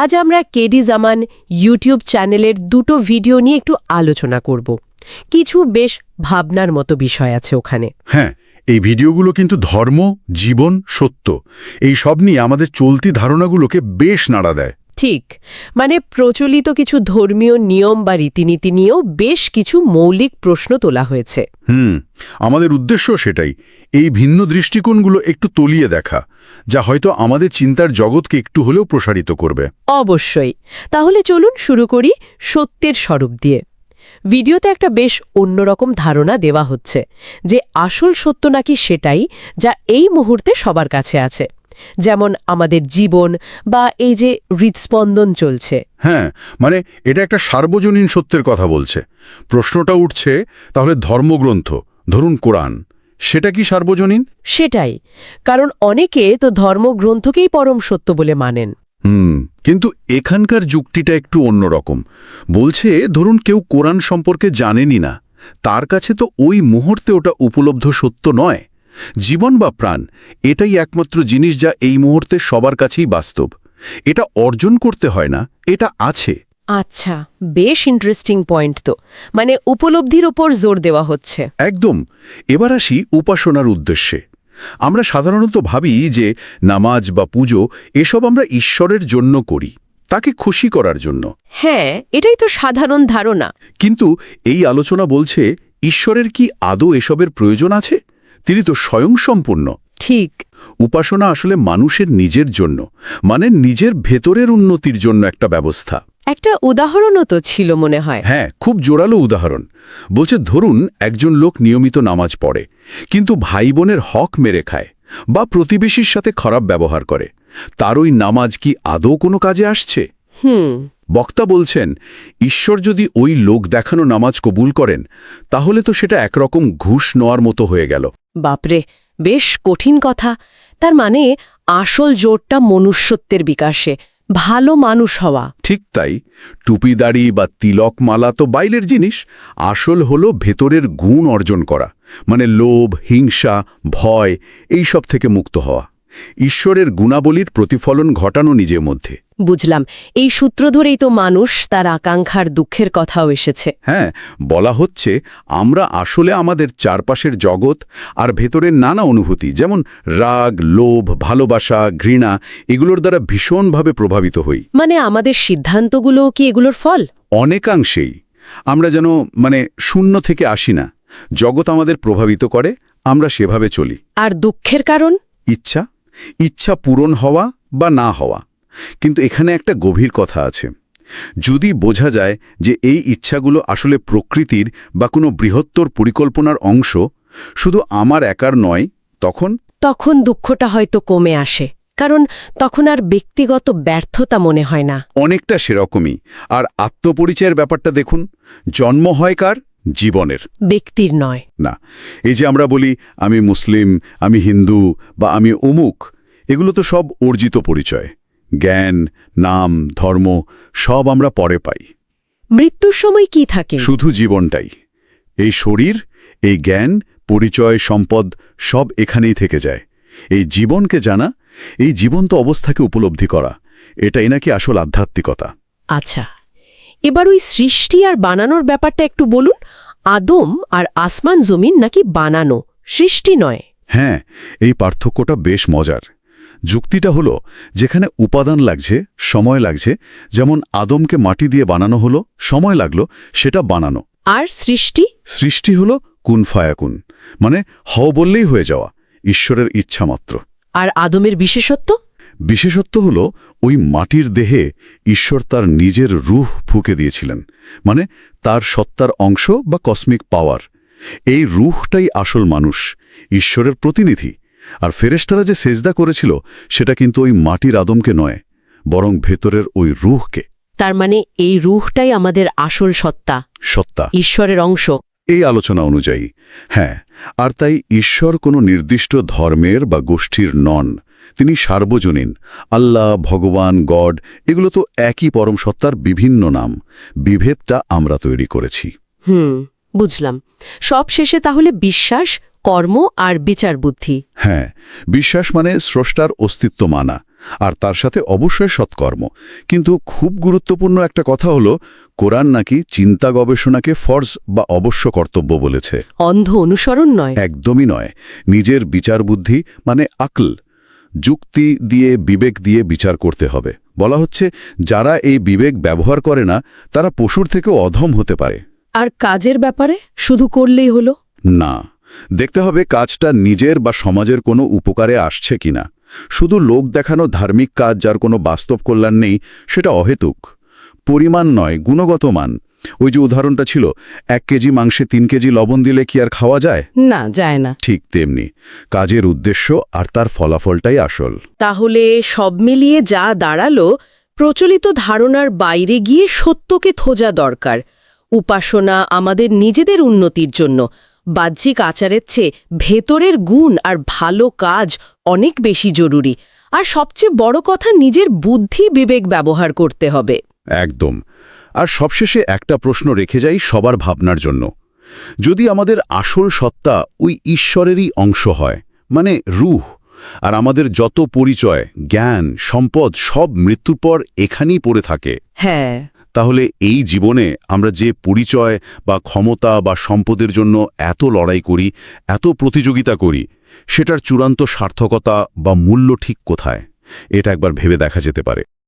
আজ আমরা কেডি জামান ইউটিউব চ্যানেলের দুটো ভিডিও নিয়ে একটু আলোচনা করব। কিছু বেশ ভাবনার মতো বিষয় আছে ওখানে। হ্যাঁ এই ভিডিওগুলো কিন্তু ধর্ম, জীবন, সত্য, এই সব নিয়ে আমাদের চলতি ধারণাগুলোকে বেশ নাড়া দেয়। ঠিক। মানে প্রচলিত কিছু ধর্মীয় নিয়ম বা রীতিনীতি নিয়েও বেশ কিছু মৌলিক প্রশ্ন তোলা হয়েছে। হুম আমাদের উদ্দেশ্য সেটাই। এই ভিন্ন দৃষ্টিকোণগুলো একটু তলিয়ে দেখা যা হয়তো আমাদের চিন্তার জগৎকে একটু হলেও প্রসারিত করবে। অবশ্যই। তাহলে চলুন শুরু করি সত্যের স্বরূপ দিয়ে। ভিডিওতে একটা বেশ অন্যরকম ধারণা দেওয়া হচ্ছে যে আসল সত্য নাকি সেটাই যা এই মুহূর্তে সবার কাছে আছে। যেমন আমাদের জীবন বা এই যে হৃদস্পন্দন চলছে। হ্যাঁ মানে এটা একটা সার্বজনীন সত্যের কথা বলছে। প্রশ্নটা উঠছে তাহলে ধর্মগ্রন্থ ধরুন কোরআন সেটা কি সার্বজনীন? সেটাই কারণ অনেকে তো ধর্মগ্রন্থকেই পরম সত্য বলে মানেন। হুম কিন্তু এখানকার যুক্তিটা একটু অন্যরকম। বলছে ধরুন কেউ কোরআন সম্পর্কে জানেনই না তার কাছে তো ওই মুহূর্তে ওটা উপলব্ধ সত্য নয়। জীবন বা প্রাণ এটাই একমাত্র জিনিস যা এই মুহূর্তে সবার কাছেই বাস্তব। এটা অর্জন করতে হয় না এটা আছে। আচ্ছা বেশ ইন্টারেস্টিং পয়েন্ট তো। মানে উপলব্ধির ওপর জোর দেওয়া হচ্ছে। একদম। এবার আসি উপাসনার উদ্দেশ্যে। আমরা সাধারণত ভাবি যে নামাজ বা পুজো এসব আমরা ঈশ্বরের জন্য করি তাকে খুশি করার জন্য। হ্যাঁ এটাই তো সাধারণ ধারণা। কিন্তু এই আলোচনা বলছে ঈশ্বরের কি আদৌ এসবের প্রয়োজন আছে? তিনি তো স্বয়ংসম্পূর্ণ ঠিক। উপাসনা আসলে মানুষের নিজের জন্য মানে নিজের ভেতরের উন্নতির জন্য একটা ব্যবস্থা। একটা উদাহরণও তো ছিল মনে হয়। হ্যাঁ খুব জোরালো উদাহরণ। বলছে ধরুন একজন লোক নিয়মিত নামাজ পড়ে কিন্তু ভাই বোনের হক মেরে খায় বা প্রতিবেশীর সাথে খারাপ ব্যবহার করে। তার ওই নামাজ কি আদৌ কোনো কাজে আসছে? হুম। বক্তা বলছেন ঈশ্বর যদি ওই লোক দেখানো নামাজ কবুল করেন তাহলে তো সেটা একরকম ঘুষ নেওয়ার মতো হয়ে গেল। বাপরে বেশ কঠিন কথা। তার মানে আসল জোরটা মনুষ্যত্বের বিকাশে ভালো মানুষ হওয়া। ঠিক তাই টুপিদাড়ি বা তিলক মালা তো বাইলের জিনিস আসল হলো ভেতরের গুণ অর্জন করা মানে লোভ হিংসা ভয় এই সব থেকে মুক্ত হওয়া। ঈশ্বরের গুণাবলীর প্রতিফলন ঘটানো নিজের মধ্যে। বুঝলাম। এই সূত্র ধরেই তো মানুষ তার আকাঙ্ক্ষার দুঃখের কথাও এসেছে। হ্যাঁ বলা হচ্ছে আমরা আসলে আমাদের চারপাশের জগৎ আর ভেতরের নানা অনুভূতি যেমন রাগ লোভ ভালোবাসা ঘৃণা এগুলোর দ্বারা ভীষণভাবে প্রভাবিত হই। মানে আমাদের সিদ্ধান্তগুলো কি এগুলোর ফল? অনেকাংশেই। আমরা যেন মানে শূন্য থেকে আসি না। জগৎ আমাদের প্রভাবিত করে আমরা সেভাবে চলি। আর দুঃখের কারণ? ইচ্ছা ইচ্ছা পূরণ হওয়া বা না হওয়া। কিন্তু এখানে একটা গভীর কথা আছে। যদি বোঝা যায় যে এই ইচ্ছাগুলো আসলে প্রকৃতির বা কোনো বৃহত্তর পরিকল্পনার অংশ শুধু আমার একার নয় তখন? তখন দুঃখটা হয়তো কমে আসে কারণ তখন আর ব্যক্তিগত ব্যর্থতা মনে হয় না। অনেকটা সেরকমই। আর আত্মপরিচয়ের ব্যাপারটা দেখুন জন্ম হয় কার? জীবনের। ব্যক্তির নয়। না এই যে আমরা বলি আমি মুসলিম আমি হিন্দু বা আমি অমুক এগুলো তো সব অর্জিত পরিচয়। জ্ঞান নাম ধর্ম সব আমরা পরে পাই। মৃত্যুর সময় কি থাকে? শুধু জীবনটাই। এই শরীর এই জ্ঞান পরিচয় সম্পদ সব এখানেই থেকে যায়। এই জীবনকে জানা এই জীবন্ত অবস্থাকে উপলব্ধি করা এটাই নাকি আসল আধ্যাত্মিকতা। আচ্ছা এবার ওই সৃষ্টি আর বানানোর ব্যাপারটা একটু বলুন। আদম আর আসমান জমিন নাকি বানানো? সৃষ্টি নয়। হ্যাঁ এই পার্থক্যটা বেশ মজার। যুক্তিটা হলো যেখানে উপাদান লাগছে সময় লাগছে যেমন আদমকে মাটি দিয়ে বানানো হলো সময় লাগল সেটা বানানো। আর সৃষ্টি? সৃষ্টি হলো কুন ফায়াকুন মানে হও বললেই হয়ে যাওয়া ঈশ্বরের ইচ্ছা মাত্র। আর আদমের বিশেষত্ব? বিশেষত্ব হল ওই মাটির দেহে ঈশ্বর তার নিজের রুহ ফুকে দিয়েছিলেন মানে তার সত্তার অংশ বা কসমিক পাওয়ার। এই রুহটাই আসল মানুষ ঈশ্বরের প্রতিনিধি। আর ফেরেশতারা যে সেজদা করেছিল সেটা কিন্তু ওই মাটির আদমকে নয় বরং ভেতরের ওই রুহকে। তার মানে এই রুহটাই আমাদের আসল সত্তা সত্তা। ঈশ্বরের অংশ। এই আলোচনা অনুযায়ী হ্যাঁ আর তাই ঈশ্বর কোনো নির্দিষ্ট ধর্মের বা গোষ্ঠীর নন তিনি সার্বজনীন আল্লাহ ভগবান গড এগুলো তো একই পরম সত্তার বিভিন্ন নাম। বিভেদটা আমরা তৈরি করেছি। হুম বুঝলাম। সব শেষে তাহলে বিশ্বাস কর্ম আর বিচার বুদ্ধি। হ্যাঁ বিশ্বাস মানে স্রষ্টার অস্তিত্ব মানা আর তার সাথে অবশ্যই সৎকর্ম। কিন্তু খুব গুরুত্বপূর্ণ একটা কথা হলো কোরআন নাকি চিন্তা গবেষণাকে ফর্জ বা অবশ্য কর্তব্য বলেছে। অন্ধ অনুসরণ নয়। একদমই নয়। নিজের বিচার বুদ্ধি মানে আকল যুক্তি দিয়ে বিবেক দিয়ে বিচার করতে হবে। বলা হচ্ছে যারা এই বিবেক ব্যবহার করে না তারা পশুর থেকেও অধম হতে পারে। আর কাজের ব্যাপারে শুধু করলেই হলো? না। দেখতে হবে কাজটা নিজের বা সমাজের কোনো উপকারে আসছে কিনা শুধু লোক দেখানো ধার্মিক কাজ যার কোনো বাস্তব কল্যাণ নেই সেটা অহেতুক। পরিমাণ নয় গুণগত মান। ওই যে উদাহরণটা ছিল এক কেজি মাংসে তিন কেজি লবণ দিলে কি আর খাওয়া যায়? না যায় না। ঠিক তেমনি কাজের উদ্দেশ্য আর তার ফলাফলটাই আসল। তাহলে সব মিলিয়ে যা দাঁড়াল প্রচলিত ধারণার বাইরে গিয়ে সত্যকে থোজা দরকার। উপাসনা আমাদের নিজেদের উন্নতির জন্য। বাহ্যিক আচারের চেয়ে ভেতরের গুণ আর ভালো কাজ অনেক বেশি জরুরি। আর সবচেয়ে বড় কথা নিজের বুদ্ধি বিবেক ব্যবহার করতে হবে। একদম। আর সবশেষে একটা প্রশ্ন রেখে যাই সবার ভাবনার জন্য। যদি আমাদের আসল সত্তা ওই ঈশ্বরেরই অংশ হয় মানে রুহ আর আমাদের যত পরিচয় জ্ঞান সম্পদ সব মৃত্যুর পর এখানেই পড়ে থাকে হ্যাঁ। তাহলে এই জীবনে আমরা যে পরিচয় বা ক্ষমতা বা সম্পদের জন্য এত লড়াই করি এত প্রতিযোগিতা করি সেটার চূড়ান্ত সার্থকতা বা মূল্য ঠিক কোথায়? এটা একবার ভেবে দেখা যেতে পারে।